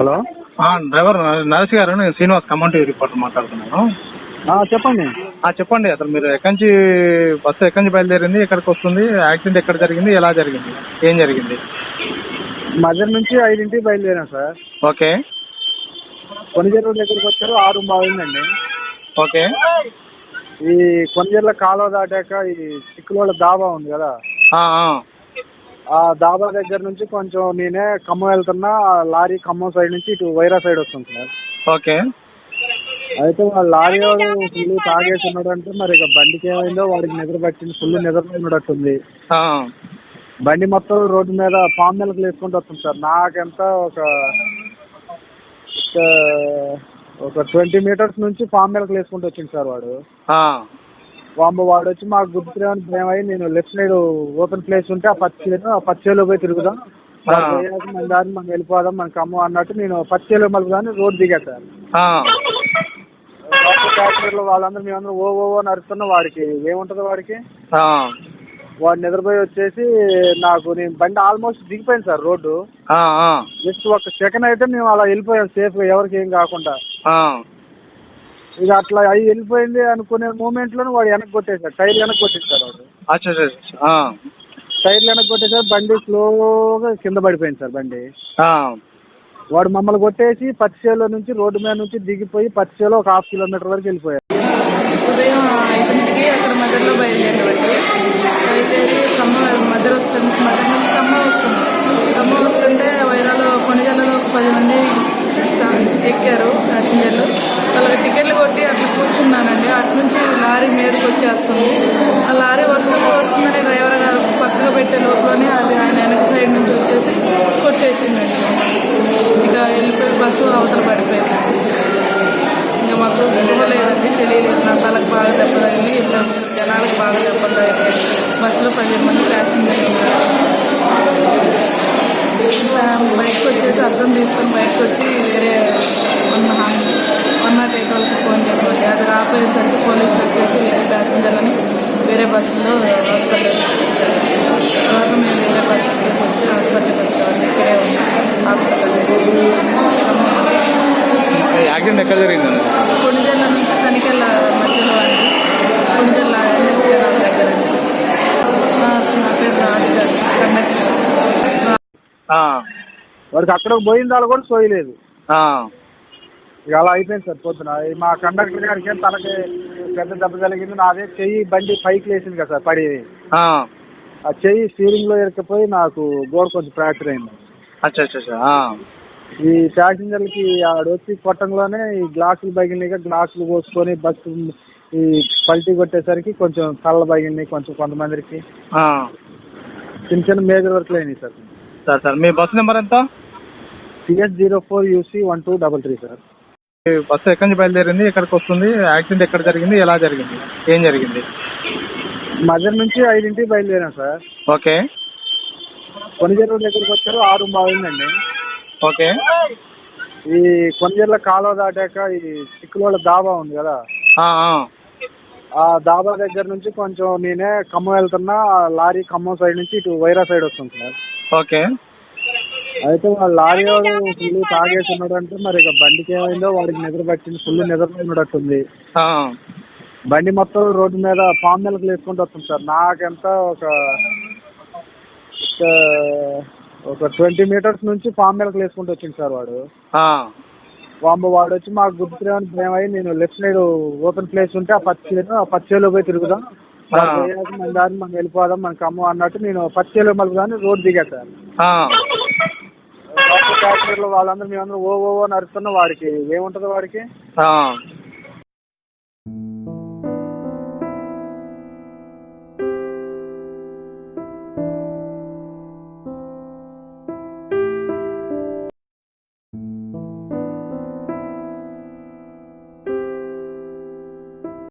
Hello. ఆ, driver Naresh గారు నేను శ్రీనివాస్ కమాండీ రిపోర్టర్ మాట్లాడుతున్నాను. చెప్పండి. చెప్పండి అసలు మీరు ఎక్కడి నుంచి బస్సు ఎక్కడి నుంచి బయలుదేరింది ఎక్కడికి వస్తుంది యాక్సిడెంట్ ఎక్కడ జరిగింది ఎలా జరిగింది ఏం జరిగింది? మధ్యాహ్నం నుంచి ఐదింటికి బయలుదేరాం సార్. ఓకే. కొనిజర్ల దగ్గరికి వచ్చారు ఆరు బాగుందండి. ఓకే. ఈ కొనిజర్ల కాలువ దాటాక ఈ చిక్కులోళ్ళ దాబా ఉంది కదా. ఆ, దాబా దగ్గర నుంచి కొంచెం నేనే ఖమ్మం వెళ్తున్నా ఆ లారీ ఖమ్మం సైడ్ నుంచి ఇటు వైరా సైడ్ వస్తుంది సార్. ఓకే. అయితే వాళ్ళ లారీ వాడు ఫుల్ తాగేసి ఉన్నాడు అంటే మరి ఇక బండికి ఏమైందో వాడికి నిద్ర పట్టింది ఫుల్ నిద్రపోయినట్టుంది ఆ, బండి మొత్తం రోడ్డు మీద పామ్ మిల్క్ వేసుకుంటూ వస్తుంది సార్. నాకెంత ఒక ఒక ఒక ట్వంటీ మీటర్స్ నుంచి పామ్ మిల్క్ వేసుకుంటూ వచ్చింది సార్ వాడు. ఆ, వామ్మ వాడు వచ్చి మాకు గుర్తులేమని భయం అయ్యి నేను లెఫ్ట్ సైడ్ ఓపెన్ ప్లేస్ ఉంటే ఆ పచ్చేను ఆ పచ్చేలో పోయి తిరుగుదాం. మన దారి మనం వెళ్ళిపోదాం మనకి అమ్మ అన్నట్టు నేను పచ్చేలో మలుపుదాన్ని రోడ్ దిగా సార్. వాళ్ళందరూ మేమందరం ఓ ఓ అని అరుస్తున్నా వాడికి. ఏముంటుంది వాడికి? వాడు నిద్రపోయి వచ్చేసి నాకు నేను బండి ఆల్మోస్ట్ దిగిపోయింది సార్ రోడ్డు. జస్ట్ ఒక సెకండ్ అయితే మేము అలా వెళ్ళిపోయాం సేఫ్గా ఎవరికి ఏం కాకుండా. ఇక అట్లా అవి వెళ్ళిపోయింది అనుకునే మూమెంట్లోనే వాడు వెనక్కి కొట్టేశాడు. టైర్ వెనక్కి కొట్టేశాడు వాడు. అచ్చా అచ్చా, అచ్చా. ఆ, టైర్ వెనక్కి కొట్టేశాడు. బండి స్లోగా కింద పడిపోయింది సార్ బండి. ఆ, వాడు మమ్మల్ని కొట్టేసి పచ్చిచేలో నుంచి రోడ్డు మీద నుంచి దిగిపోయి పచ్చిచేలో ఒక హాఫ్ కిలోమీటర్ వరకు వెళ్ళిపోయాడు. ఉదయం ఐదింటికి అక్కడ బయలుదేరి ఖమ్మం వస్తుంది. మధ్య నుంచి ఖమ్మం వస్తుంది. వస్తుంది. ఆ లారీ వస్తుంది వస్తుందని డ్రైవర్ గారు పక్కగా పెట్టే లోపలనే అది ఆయన వెనక సైడ్ నుంచి వచ్చేసి కొట్టేసింది ఇక వెళ్ళిపోయి బస్సు అవతల పడిపోయింది. ఇంకా మాకు ఇవ్వలేదండి తెలియలేదు. నా తలకు బాగా దెబ్బ తగిలి ఇద్దరు జనాలకు బాగా దెబ్బలు తగిలి బస్సులో పదిహేను మంది ప్యాసింజర్లు ఉన్నారు ఇంకా బయటకు వచ్చేసి అర్థం తీసుకొని బయటకు వచ్చి వేరే వన్ వన్ నాట్ ఎయిట్ వాళ్ళకి ఫోన్ చేసామండి అది రాపోయేసరికి పోలీసులు వచ్చేసి వేరే ప్యాసింజర్లని వేరే బస్సులో హాస్పిటల్ తర్వాత మేము వేరే బస్సు తీసుకొచ్చి హాస్పిటల్కి వచ్చామండి ఇక్కడే ఉన్నాం హాస్పిటల్ యాక్సిడెంట్ ఎక్కడ జరిగిందండి కొణిజల్ల నుంచి తనికెళ్ళ మధ్యలో అండి. కొణిజల్ల ఎన్ఎస్ కెనాల్ దగ్గర నా- పేరు కండక్టర్ ఆ, వాడికి అక్కడ పోయిన దాని కూడా సోయలేదు ఆ, ఇక అలా అయిపోయింది సార్ పొద్దున. మా కండక్టర్ గారికి తనకి పెద్ద దెబ్బ కలిగింది నాదే చెయ్యి బండి పైకి లేచింది కదా సార్ పడి ఆ, చెయ్యి స్టీరింగ్లో ఇరకపోయి నాకు గోడ కొంచెం ఫ్రాక్చర్ అయింది. అచ్చా అచ్చా ఈ ప్యాసింజర్లకి ఆడ వచ్చి కొట్టంలోనే ఈ గ్లాసులు పగిలినాయి గ్లాసులు పోసుకొని బస్సు ఈ పల్టీ కొట్టేసరికి కొంచెం కళ్ళ పగిలినాయి కొంచెం కొంతమందికి. చిన్న చిన్న మేజర్ వర్క్లు అయినాయి సార్. సార్ సార్ మీ బస్ నెంబర్ ఎంత? CS zero four UC one two double three sir. Bus ఎక్కడి నుంచి బయలుదేరింది? ఎక్కడికి వస్తుంది? యాక్సిడెంట్ ఎక్కడ జరిగింది? ఎలా జరిగింది? ఏం జరిగింది? మధ్యాహ్నం నుంచి ఐదింటికి బయలుదేరాం సార్. ఓకే. కొనిజర్ల దగ్గరికి వచ్చారు. ఆరు బాగుందండి. ఓకే. ఈ కొనిజర్ల కాలువ దాటాక ఈ చిక్కులోళ్ళ దాబా ఉంది కదా? ఆ, ఆ, ఆ దాబా దగ్గర నుంచి కొంచెం నేనే ఖమ్మం వెళ్తున్నా. ఆ లారీ ఖమ్మం సైడ్ నుంచి ఇటు వైరా సైడ్ వస్తుంది సార్. ఓకే. అయితే వాళ్ళ లారీ వాడు ఫుల్ తాగేసి ఉన్నాడు అంటే మరి ఇక బండికి ఏమైందో వాడికి నిద్ర పట్టింది ఫుల్ నిద్రపోయినట్టుంది ఆ, బండి మొత్తం రోడ్డు మీద పామ్ మిల్క్ వేసుకుంటూ వస్తుంది సార్. నాకెంత ఒక ఒక- ఒక ట్వంటీ మీటర్స్ నుంచి పామ్ మిల్క్ వేసుకుంటూ వచ్చింది సార్ వాడు. ఆ, వామ్మ వాడు వచ్చి మాకు గుర్తులేమని భయం అయ్యి నేను లెఫ్ట్ సైడ్ ఓపెన్ ప్లేస్ ఉంటే ఆ పచ్చేను ఆ పచ్చేలో పోయి తిరుగుదాం. మన దారి మనం వెళ్ళిపోదాం మనకి అమ్మ అన్నట్టు నేను పచ్చేలో మలుపుదాన్ని రోడ్ దిగా సార్. వాళ్ళందరూ మేమందరం ఓ ఓ అని వాడికి ఏముంటుంది వాడికి